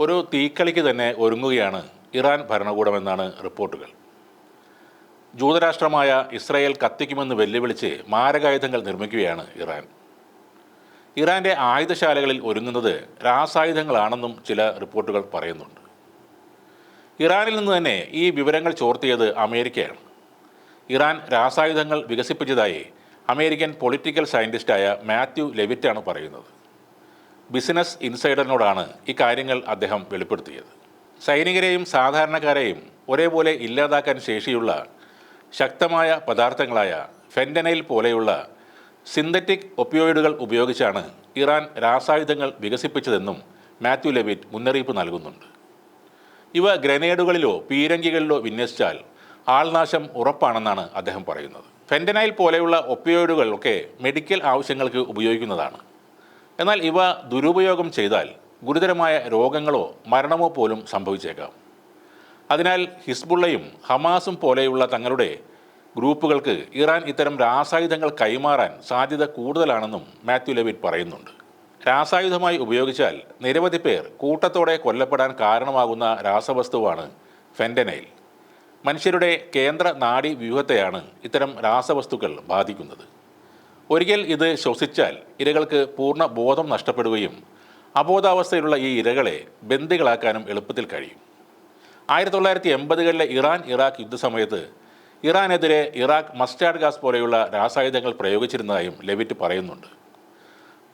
ഒരു തീക്കളിക്ക് തന്നെ ഒരുങ്ങുകയാണ് ഇറാൻ ഭരണകൂടമെന്നാണ് റിപ്പോർട്ടുകൾ. ജൂതരാഷ്ട്രമായ ഇസ്രായേൽ കത്തിക്കുമെന്ന് വെല്ലുവിളിച്ച് മാരകായുധങ്ങൾ നിർമ്മിക്കുകയാണ് ഇറാൻ. ഇറാന്റെ ആയുധശാലകളിൽ ഒരുങ്ങുന്നത് രാസായുധങ്ങളാണെന്നും ചില റിപ്പോർട്ടുകൾ പറയുന്നുണ്ട്. ഇറാനിൽ നിന്ന് തന്നെ ഈ വിവരങ്ങൾ ചോർത്തിയത് അമേരിക്കയാണ്. ഇറാൻ രാസായുധങ്ങൾ വികസിപ്പിച്ചതായി അമേരിക്കൻ പൊളിറ്റിക്കൽ സയന്റിസ്റ്റായ മാത്യു ലെവിറ്റാണ് പറയുന്നത്. ബിസിനസ് ഇൻസൈഡറിനോടാണ് ഇക്കാര്യങ്ങൾ അദ്ദേഹം വെളിപ്പെടുത്തിയത്. സൈനികരെയും സാധാരണക്കാരെയും ഒരേപോലെ ഇല്ലാതാക്കാൻ ശേഷിയുള്ള ശക്തമായ പദാർത്ഥങ്ങളായ ഫെൻഡനൈൽ പോലെയുള്ള സിന്തറ്റിക് ഒപ്പിയോയിഡുകൾ ഉപയോഗിച്ചാണ് ഇറാൻ രാസായുധങ്ങൾ വികസിപ്പിച്ചതെന്നും മാത്യു ലെവിറ്റ് മുന്നറിയിപ്പ് നൽകുന്നുണ്ട്. ഇവ ഗ്രനേഡുകളിലോ പീരങ്കികളിലോ വിന്യസിച്ചാൽ ആൾനാശം ഉറപ്പാണെന്നാണ് അദ്ദേഹം പറയുന്നത്. ഫെൻഡനൈൽ പോലെയുള്ള ഒപ്പിയോയിഡുകൾ ഒക്കെ മെഡിക്കൽ ആവശ്യങ്ങൾക്ക് ഉപയോഗിക്കുന്നതാണ്. എന്നാൽ ഇവ ദുരുപയോഗം ചെയ്താൽ ഗുരുതരമായ രോഗങ്ങളോ മരണമോ പോലും സംഭവിച്ചേക്കാം. അതിനാൽ ഹിസ്ബുള്ളയും ഹമാസും പോലെയുള്ള തങ്ങളുടെ ഗ്രൂപ്പുകൾക്ക് ഇറാൻ ഇത്തരം രാസായുധങ്ങൾ കൈമാറാൻ സാധ്യത കൂടുതലാണെന്നും മാത്യു ലെവിറ്റ് പറയുന്നുണ്ട്. രാസായുധമായി ഉപയോഗിച്ചാൽ നിരവധി പേർ കൂട്ടത്തോടെ കൊല്ലപ്പെടാൻ കാരണമാകുന്ന രാസവസ്തുവാണ് ഫെൻഡനൈൽ മനുഷ്യരുടെ കേന്ദ്ര നാഡി വ്യൂഹത്തെയാണ് ഇത്തരം രാസവസ്തുക്കൾ ബാധിക്കുന്നത്. ഒരിക്കൽ ഇത് ശ്വസിച്ചാൽ ഇരകൾക്ക് പൂർണ ബോധം നഷ്ടപ്പെടുകയും അബോധാവസ്ഥയിലുള്ള ഈ ഇരകളെ ബന്ദികളാക്കാനും എളുപ്പത്തിൽ കഴിയും. ആയിരത്തി തൊള്ളായിരത്തി എൺപതുകളിലെ ഇറാൻ ഇറാഖ് യുദ്ധസമയത്ത് ഇറാനെതിരെ ഇറാഖ് മസ്റ്റാർഡ് ഗ്യാസ് പോലെയുള്ള രാസായുധങ്ങൾ പ്രയോഗിച്ചിരുന്നതായും ലെവിറ്റ് പറയുന്നുണ്ട്.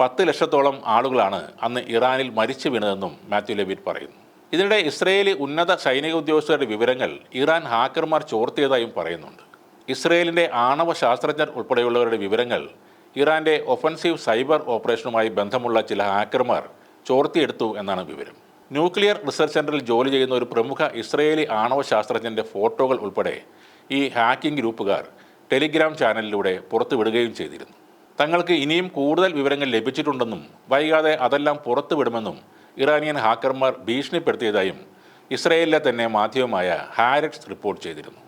പത്ത് ലക്ഷത്തോളം ആളുകളാണ് അന്ന് ഇറാനിൽ മരിച്ചു വീണതെന്നും മാത്യു ലെവിറ്റ് പറയുന്നു. ഇതിനിടെ ഇസ്രയേലി ഉന്നത സൈനിക ഉദ്യോഗസ്ഥരുടെ വിവരങ്ങൾ ഇറാൻ ഹാക്കർമാർ ചോർത്തിയതായും പറയുന്നുണ്ട്. ഇസ്രയേലിന്റെ ആണവ ശാസ്ത്രജ്ഞർ ഉൾപ്പെടെയുള്ളവരുടെ വിവരങ്ങൾ ഇറാന്റെ ഒഫൻസീവ് സൈബർ ഓപ്പറേഷനുമായി ബന്ധമുള്ള ചില ഹാക്കർമാർ ചോർത്തിയെടുത്തു എന്നാണ് വിവരം. ന്യൂക്ലിയർ റിസർച്ച് സെന്ററിൽ ജോലി ചെയ്യുന്ന ഒരു പ്രമുഖ ഇസ്രയേലി ആണവ ശാസ്ത്രജ്ഞന്റെ ഫോട്ടോകൾ ഉൾപ്പെടെ ഈ ഹാക്കിംഗ് ഗ്രൂപ്പുകാർ ടെലിഗ്രാം ചാനലിലൂടെ പുറത്തുവിടുകയും ചെയ്തിരുന്നു. തങ്ങൾക്ക് ഇനിയും കൂടുതൽ വിവരങ്ങൾ ലഭിച്ചിട്ടുണ്ടെന്നും വൈകാതെ അതെല്ലാം പുറത്തുവിടുമെന്നും ഇറാനിയൻ ഹാക്കർമാർ ഭീഷണിപ്പെടുത്തിയതായും ഇസ്രയേലിലെ തന്നെ മാധ്യമമായ ഹാരറ്റ്സ് റിപ്പോർട്ട് ചെയ്തിരുന്നു.